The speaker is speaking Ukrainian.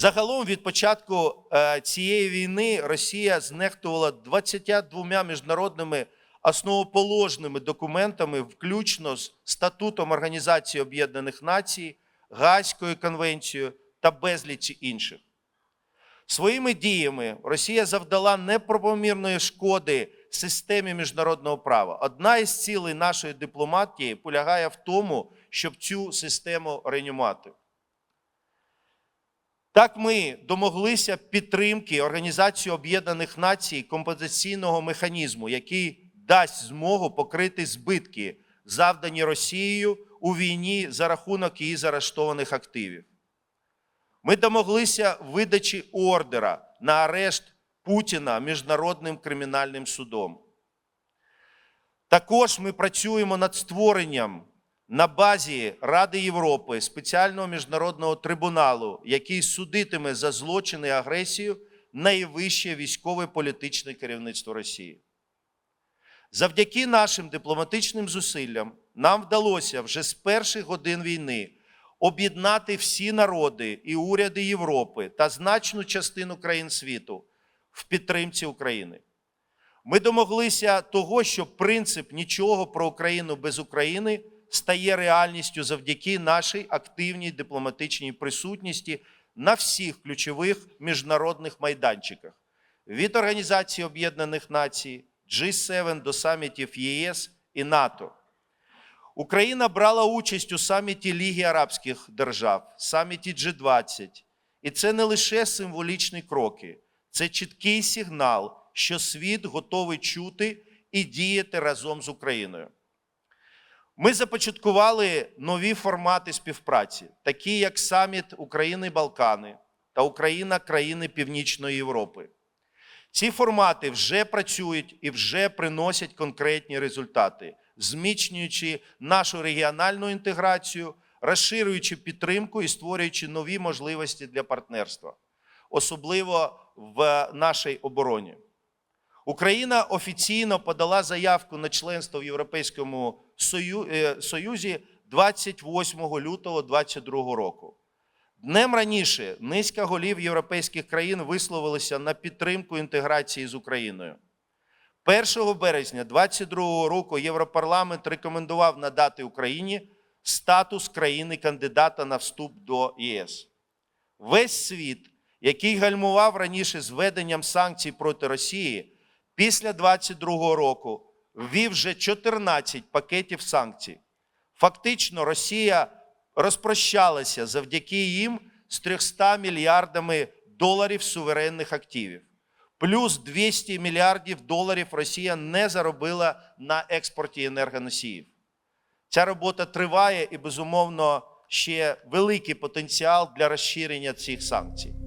Загалом від початку е, цієї війни Росія знехтувала 22 міжнародними основоположними документами, включно з статутом Організації Об'єднаних Націй, Гаазькою конвенцією та безлічі інших. Своїми діями Росія завдала неправомірної шкоди системі міжнародного права. Одна із цілей нашої дипломатії полягає в тому, щоб цю систему реанімувати. Так ми домоглися підтримки Організації Об'єднаних Націй компенсаційного механізму, який дасть змогу покрити збитки, завдані Росією у війні за рахунок її заарештованих активів. Ми домоглися видачі ордера на арешт Путіна Міжнародним кримінальним судом. Також ми працюємо над створенням на базі Ради Європи спеціального міжнародного трибуналу, який судитиме за злочини і агресію найвище військове політичне керівництво Росії. Завдяки нашим дипломатичним зусиллям нам вдалося вже з перших годин війни об'єднати всі народи і уряди Європи та значну частину країн світу в підтримці України. Ми домоглися того, що принцип нічого про Україну без України стає реальністю завдяки нашій активній дипломатичній присутності на всіх ключових міжнародних майданчиках від Організації Об'єднаних Націй, G7 до самітів ЄС і НАТО. Україна брала участь у саміті Ліги Арабських Держав, саміті G20. І це не лише символічні кроки, це чіткий сигнал, що світ готовий чути і діяти разом з Україною. Ми започаткували нові формати співпраці, такі як саміт України Балкани та Україна країни Північної Європи. Ці формати вже працюють і вже приносять конкретні результати, зміцнюючи нашу регіональну інтеграцію, розширюючи підтримку і створюючи нові можливості для партнерства, особливо в нашій обороні. Україна офіційно подала заявку на членство в Європейському Союзі 28 лютого 2022 року. Днем раніше низка голів європейських країн висловилися на підтримку інтеграції з Україною. 1 березня 2022 року Європарламент рекомендував надати Україні статус країни-кандидата на вступ до ЄС. Весь світ, який гальмував раніше з введенням санкцій проти Росії, після 2022 року ввів вже 14 пакетів санкцій. Фактично, Росія розпрощалася завдяки їм з 300 мільярдами доларів суверенних активів. Плюс 200 мільярдів доларів Росія не заробила на експорті енергоносіїв. Ця робота триває і, безумовно, ще великий потенціал для розширення цих санкцій.